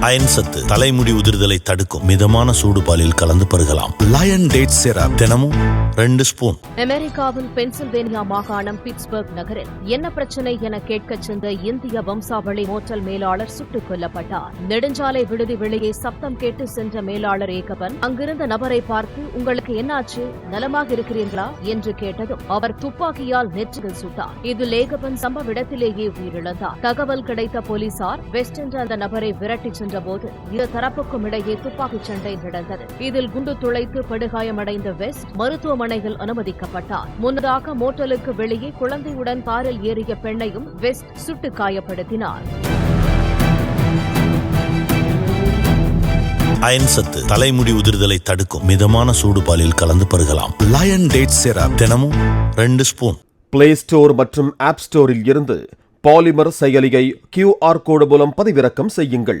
Iron சத்து தலைமுடி உதிர்தலை தடுக்கும். மிதமான சூடு பாலில் கலந்து பருகலாம். லயன் டேட் சிரப் தினமும் ரெண்டு ஸ்பூன். அமெரிக்காவின் பென்சில்வேனியா மாகாணம் பிட்ஸ்பர்க் நகரில் என்ன பிரச்சனை என கேட்கச் சென்ற இந்திய வம்சாவளி மோட்டல் மேலாளர் சுட்டுக் கொல்லப்பட்டார். நெடுஞ்சாலை விடுதி வெளியே சப்தம் கேட்டு சென்ற மேலாளர் ஏகபன் அங்கிருந்த நபரை பார்த்து உங்களுக்கு என்னாச்சு? நலமாக இருக்கிறீர்களா? என்று கேட்டதும் அவர் துப்பாக்கியால் நெற்றியில் சுட்டார். இதில் ஏகபன் சம்பவ இடத்திலேயே உயிரிழந்தார். தகவல் கிடைத்த போலீசார் வெஸ்ட் என்ற அந்த நபரை விரட்டிச் சென்றபோது இரு தரப்புக்கும் இடையே துப்பாக்கிச் சண்டை நடந்தது. இதில் குண்டு துளைத்து படுகாயமடைந்த வெஸ்ட் மருத்துவமனையில் அனுமதிக்கப்பட்டார். முன்னதாக மோட்டலுக்கு வெளியே குழந்தையுடன் காரில் ஏறிய பெண்ணையும் வெஸ்ட் சுட்டு காயப்படுத்தினார். அயன் சத்து தலைமுடி உதிர்தலை தடுக்கும் மிதமான சூடு பாலில் கலந்து பருகலாம். லயன் டேட் சிரப் தினமும் ரெண்டு ஸ்பூன். பிளே ஸ்டோர் மற்றும் ஆப் ஸ்டோரில் இருந்து பாலிமர் செயலியை கியூஆர் கோடு மூலம் பதிவிறக்கம் செய்யுங்கள்.